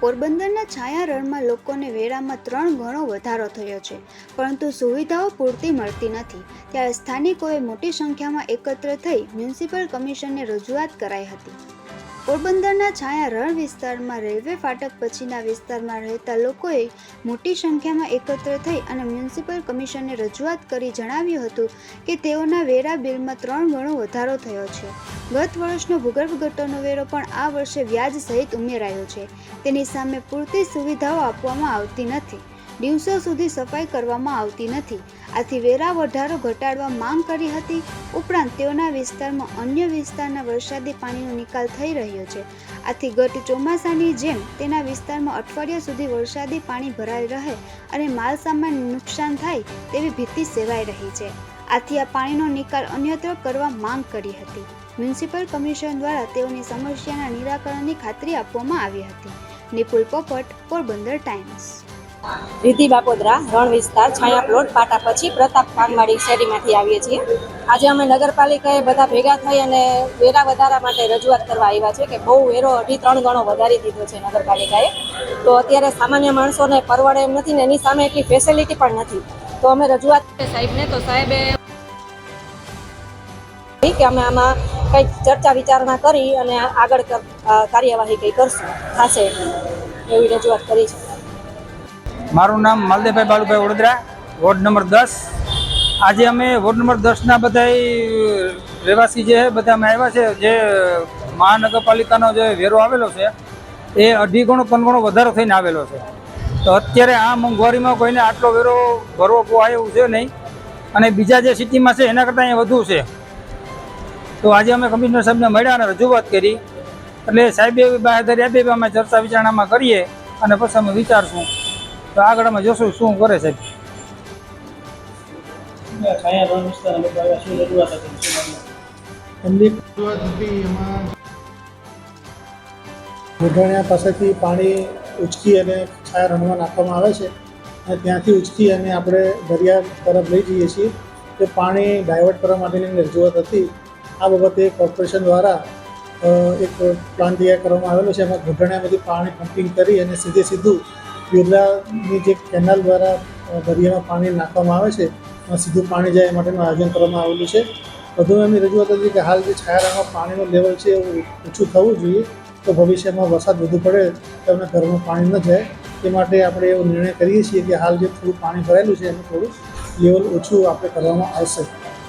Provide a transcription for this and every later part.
પોરબંદરના છાયા રણમાં લોકોને વેરામાં ત્રણ ગણો વધારો થયો છે, પરંતુ સુવિધાઓ પૂરતી મળતી નથી. ત્યારે સ્થાનિકોએ મોટી સંખ્યામાં એકત્ર થઈ મ્યુનિસિપલ કમિશનને રજૂઆત કરાઈ હતી. પોરબંદરના છાયા રણ વિસ્તારમાં રેલવે ફાટક પછીના વિસ્તારમાં રહેતા લોકોએ મોટી સંખ્યામાં એકત્ર થઈ અને મ્યુનિસિપલ કમિશનને રજૂઆત કરી જણાવ્યું હતું કે તેઓના વેરા બિલમાં ત્રણ ગણો વધારો થયો છે. ગત વર્ષનો ભૂગર્ભ ગટરનો વેરો પણ આ વર્ષે વ્યાજ સહિત ઉમેરાયો છે. તેની સામે પૂરતી સુવિધાઓ આપવામાં આવતી નથી. દિવસો સુધી સફાઈ કરવામાં આવતી નથી. આથી વેરા વધારો ઘટાડવા માંગ કરી હતી. ઉપરાંત તેઓના વિસ્તારમાં અન્ય વિસ્તારના વરસાદી પાણીનો નિકાલ થઈ રહ્યો છે. આથી ગત ચોમાસાની જેમ તેના વિસ્તારમાં અઠવાડિયા સુધી વરસાદી પાણી ભરાઈ રહે અને માલસામાન નુકસાન થાય તેવી ભીતિ સેવાઈ રહી છે. આથી આ પાણીનો નિકાલ અન્યત્ર કરવા માંગ કરી હતી. મ્યુનિસિપલ કમિશન દ્વારા તેઓની સમસ્યાના નિરાકરણની ખાતરી આપવામાં આવી હતી. નિપુલ પોપટ, પોરબંદર ટાઈમ્સ. રિધિ બાપોદરા, રણ વિસ્તાર, છાયા પ્લોટ, પાટા પછી પ્રતાપ પાનવાડી શેરીમાંથી આવીએ છીએ. આજે અમે નગરપાલિકાએ બધા ભેગા થઈ અને વેરા વધારા માટે રજૂઆત કરવા આવ્યા છે કે બહુ વેરો અઢી ત્રણ ગણો વધારી દીધો છે નગરપાલિકાએ. તો અત્યારે સામાન્ય માણસોને પરવડે એમ નથી ને એની સામે એટલી ફેસિલિટી પણ નથી. તો અમે રજૂઆત સાહેબને. તો સાહેબે કે અમે આમાં કંઈક ચર્ચા વિચારણા કરી અને આગળ કાર્યવાહી કંઈ કરશું. થશે એવી રજૂઆત કરી છે. મારું નામ માલદેભાઈ બાલુભાઈ વડોદરા, વોર્ડ નંબર દસ. આજે અમે વોર્ડ નંબર દસના બધા રહેવાસી જે બધા અમે આવ્યા છે. જે મહાનગરપાલિકાનો જે વેરો આવેલો છે, એ અઢી ગણો ત્રણ ગણો વધારો થઈને આવેલો છે. તો અત્યારે આ મોંઘવારીમાં કોઈને આટલો વેરો ભરવો પોહાય એવું છે નહીં. અને બીજા જે સિટીમાં છે, એના કરતાં અહીંયા વધુ છે. તો આજે અમે કમિશનર સાહેબને મળ્યા અને રજૂઆત કરી. એટલે સાહેબે એવી બાહેધરી આપી અમે ચર્ચા વિચારણામાં કરીએ અને પછી અમે વિચારશું. તો આગળ અમે જોશું શું કરે છે. ઘોઘાણિયા પાસેથી પાણી ઉચકી અને છાયા રણમાં નાખવામાં આવે છે. અને ત્યાંથી ઉચકી અને આપણે દરિયા તરફ લઈ જઈએ છીએ. તે પાણી ડાયવર્ટ કરવા માટેની રજૂઆત હતી. આ બાબતે કોર્પોરેશન દ્વારા એક પ્લાન તૈયાર કરવામાં આવેલો છે. એમાં ઘોઘાણિયામાંથી પાણી પમ્પિંગ કરી અને સીધે સીધું બિરલાની જે કેનાલ દ્વારા દરિયામાં પાણી નાખવામાં આવે છે સીધું પાણી જાય માટેનું આયોજન કરવામાં આવેલું છે. વધુ એમની રજૂઆત હતી કે હાલ જે છાયારામાં પાણીનું લેવલ છે એ ઓછું થવું જોઈએ, તો ભવિષ્યમાં વરસાદ વધુ પડે તો એમને ઘરમાં પાણી ન જાય. તે માટે આપણે એવો નિર્ણય કરીએ છીએ કે હાલ જે થોડું પાણી ભરાયેલું છે, એનું થોડું લેવલ ઓછું આપણે કરવામાં આવશે.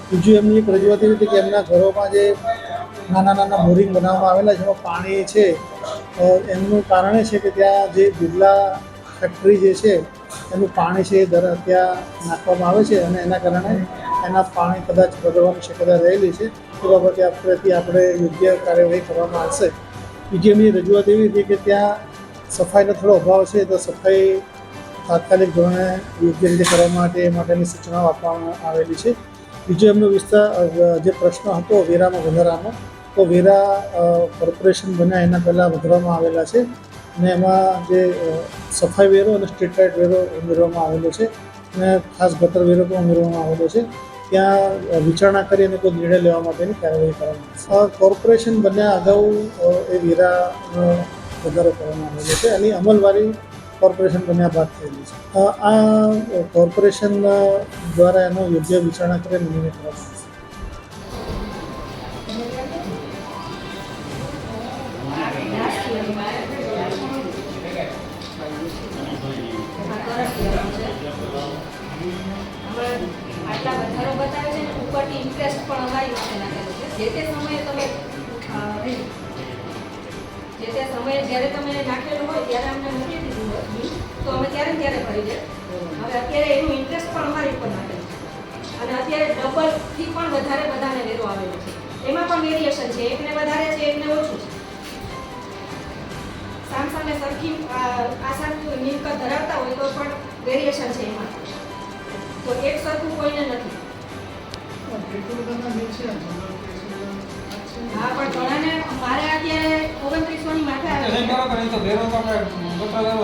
બીજું એમની એક રજૂઆત એવી હતી કે એમના ઘરોમાં જે નાના નાના બોરિંગ બનાવવામાં આવેલા છે પાણી છે એમનું કારણ એ છે કે ત્યાં જે બિરલા ફેક્ટરી જે છે, એનું પાણી છે એ દર ત્યાં નાખવામાં આવે છે અને એના કારણે એના પાણી કદાચ બગડવાની શક્યતા રહેલી છે. એ બાબતે આપણેથી આપણે યોગ્ય કાર્યવાહી કરવામાં આવશે. બીજી એમની રજૂઆત એવી હતી કે ત્યાં સફાઈનો થોડો અભાવ છે તો સફાઈ તાત્કાલિક ધોરણે યોગ્ય રીતે કરવા માટે એ માટેની સૂચનાઓ આપવામાં આવેલી છે. બીજો એમનો વિસ્તાર, જે પ્રશ્ન હતો વેરામાં વધારાનો, તો વેરા કોર્પોરેશન બન્યા એના પહેલાં વધારવામાં આવેલા છે. અને એમાં જે સફાઈ વેરો અને સ્ટ્રીટ લાઇટ વેરો ઉમેરવામાં આવેલો છે અને ખાસ ગટર વેરો પણ ઉમેરવામાં આવેલો છે. ત્યાં વિચારણા કરી અને કોઈ નિર્ણય લેવા માટેની કાર્યવાહી કરવામાં આવશે કોર્પોરેશન બન્યા અગાઉ એ વેરાનો વધારો કરવામાં આવેલો છે એની અમલવારી કોર્પોરેશન બન્યા બાદ થયેલી છે. આ કોર્પોરેશન દ્વારા એનો યોગ્ય વિચારણા કરીને નિર્ણય કરવામાં આવશે આટલા વધારો બતાવે છે ઉપરથી ઇન્ટરેસ્ટ પણ અમારી છે જે તે સમયે તમે જે તે સમયે જ્યારે તમે નાખેલું હોય ત્યારે અમને મૂકી દીધું તો અમે ત્યારે ત્યારે ભરી દે અત્યારે એનું ઇન્ટરેસ્ટ પણ અમારી ઉપર નાખેલું અને અત્યારે ડબલથી પણ વધારે બધાને વેરો આવેલો છે. એમાં પણ વેરિએશન છે. એકને વધારે છે, એકને ઓછું છે સરખી આ આ સરખું મિલકત ધરાવતા હોય તો પણ વેરિએશન છે એમાં. તો એક સરખું કોઈને નથી. હા પણ ઘણાને મારે અત્યારે ઓગણત્રીસોની માથે આવે. તો વેરો તો આપણે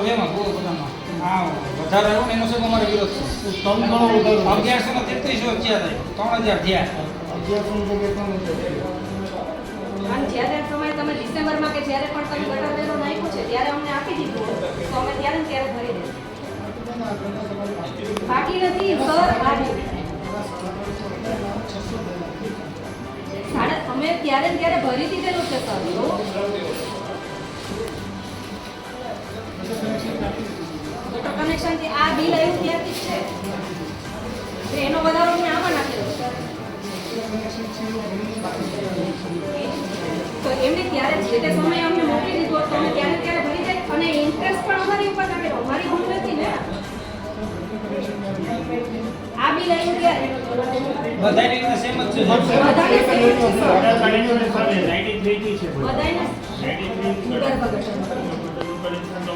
છે એમાં બહુ બધામાં. હા વધારે આવ્યો ને એનો શું અમારે વિરોધ છે? ત્રણ ગણો વધારો અગિયારસો ને તેત્રીસો ત્રણ હજાર થયા. અગિયારસો ની જગ્યાએ ત્રણ હજાર. અને જ્યારે સમયે તમે ડિસેમ્બરમાં કે જ્યારે પણ તમે ગટર વેરો નાખ્યો છે. ત્યારે અમને આપી દીધું તો અમે ત્યારે ત્યારે ભરી દઈશું બાકી નથી સર સાડા, અમે ત્યારે ત્યારે ભરી દીધેલું તો એમને ત્યારે જે તે સમયે અમને મોકલી દીધો તો અમે ત્યારે ત્યારે ભરી જાય અને ઇન્ટરેસ્ટ પણ અમારી ઉપર નાખેલો અમારી ભૂલ નથી ને. આ બી આવ્યું ત્યારે બધાની રીતે સેમ જ છે. બધાને same જ છે, સર. બધા સાથે 93 છે બધાને 93 ઉદર વગર છે. ઉપર ઇન્સાન તો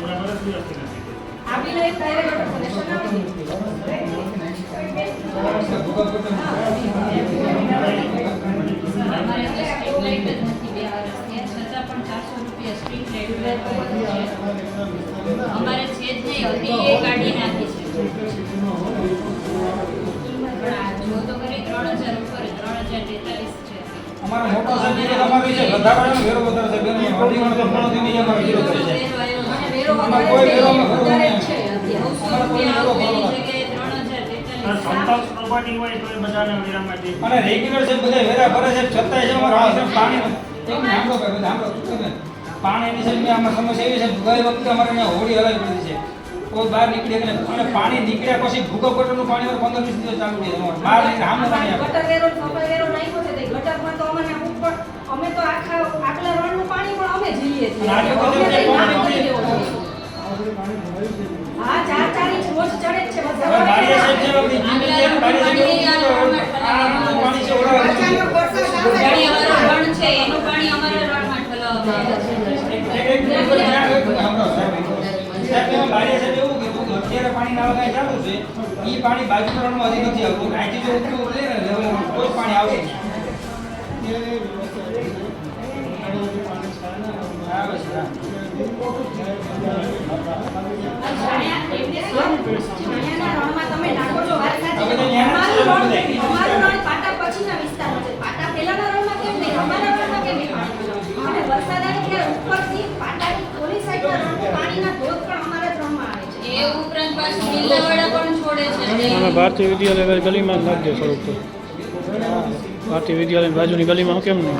રૂપિયા સ્ટ્રીટ લાઇટ અમારે છે જ નહીં હતી એ કાઢી નાખી છે. છે. છે છે છે છે અને છે, છે રેગ્યુલર છે બધા વેરા ભરે છે છતાંય છે અમારો પાણી પાણીની સાહેબ આમાં સમસ્યા એવી છે. ગઈ વખતે અમારે અહીંયા હોળી હલાવી પડી છે. કોઈ બહાર નીકળે કે અને પાણી નીકળ્યા પછી ભૂકો ગટરનું પાણી અમારે પંદર વીસ દિવસ ચાલુ રહે. છે અમારે. બહાર નીકળે આમ પાણી ગટર વેરો કપલ વેરો નાખ્યો છે તે ગટરમાં તો અમને ઉપર અમે તો આખા આટલા રણનું પાણી પણ અમે ઝીલીએ છીએ. પાણી. હા ચાર ચાર ઇંચ રોજ ચડે છે છે છે, પાણી છે ઓલા. ગાડી છે. એનું પાણી અમારા રણમાં ઠલવવામાં આવે છે એક- એક મિનિટ પર ધ્યાન રાખજો. સાંભળો સાહેબ. સાહેબ, એમાં બારીએ સાહેબ એવું કીધું કે અત્યારે પાણી બાજુ રણમાં હજી નથી આવતું અહીંથી જો ઉપરું લે ને જ પાણી આવશે તમે નાખો છો વાત સાચી. અમારું રણ પાટા પછીના વિસ્તારમાં અમે ભારતીય વિદ્યાલય ગલીમાં જ નાખજો થોડુંક તો. ભારતીય વિદ્યાલય બાજુની ગલીમાં કેમ નહીં?